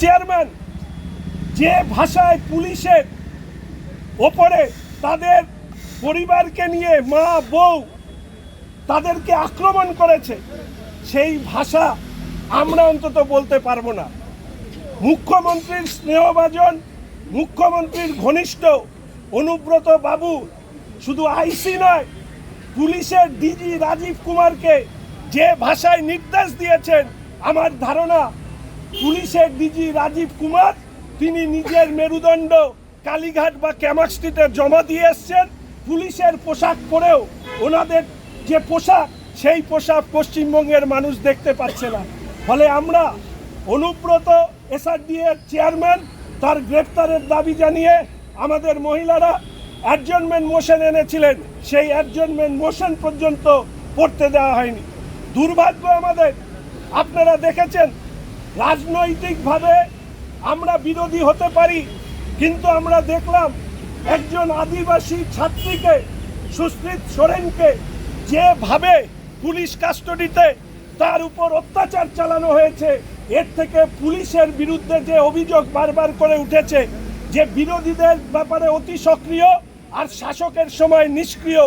Chairman, যে ভাষায় পুলিশের ওপরে তাদের পরিবারকে নিয়ে মা, বউ তাদেরকে আক্রমণ করেছে, সেই ভাষা আমরা অন্তত বলতে পারব না। মুখ্যমন্ত্রীর স্নেহভাজন, মুখ্যমন্ত্রীর ঘনিষ্ঠ অনুব্রত বাবু শুধু আইসি নয়, পুলিশের ডিজি রাজীব কুমারকে যে ভাষায় নির্দেশ দিয়েছেন, আমার ধারণা পুলিশের ডিজি রাজীব কুমার, তিনি নিজের মেরুদণ্ড কালীঘাট বা ক্যামাক্সটিতে জমা দিয়ে এসছেন। পুলিশের পোশাক পরেও ওনাদের যে পোশাক, সেই পোশাক পশ্চিমবঙ্গের মানুষ দেখতে পাচ্ছে না। ফলে আমরা অনুব্রত এসআরডি এর চেয়ারম্যান, তার গ্রেপ্তারের দাবি জানিয়ে আমাদের মহিলারা অ্যাডজনমেন্ট মোশন এনেছিলেন। সেই অ্যাডজনমেন্ট মোশন পর্যন্ত পড়তে দেওয়া হয়নি। দুর্ভাগ্য আমাদের। আপনারা দেখেছেন রাজনৈতিকভাবে আমরা বিরোধী হতে পারি, কিন্তু আমরা দেখলাম একজন আদিবাসী ছাত্রীকে, সুস্মিত সোরেনকে যেভাবে পুলিশ কাস্টডিতে তার উপর অত্যাচার চালানো হয়েছে, এর থেকে পুলিশের বিরুদ্ধে যে অভিযোগ বারবার করে উঠেছে, যে বিরোধীদের ব্যাপারে অতি সক্রিয় আর শাসকের সময় নিষ্ক্রিয়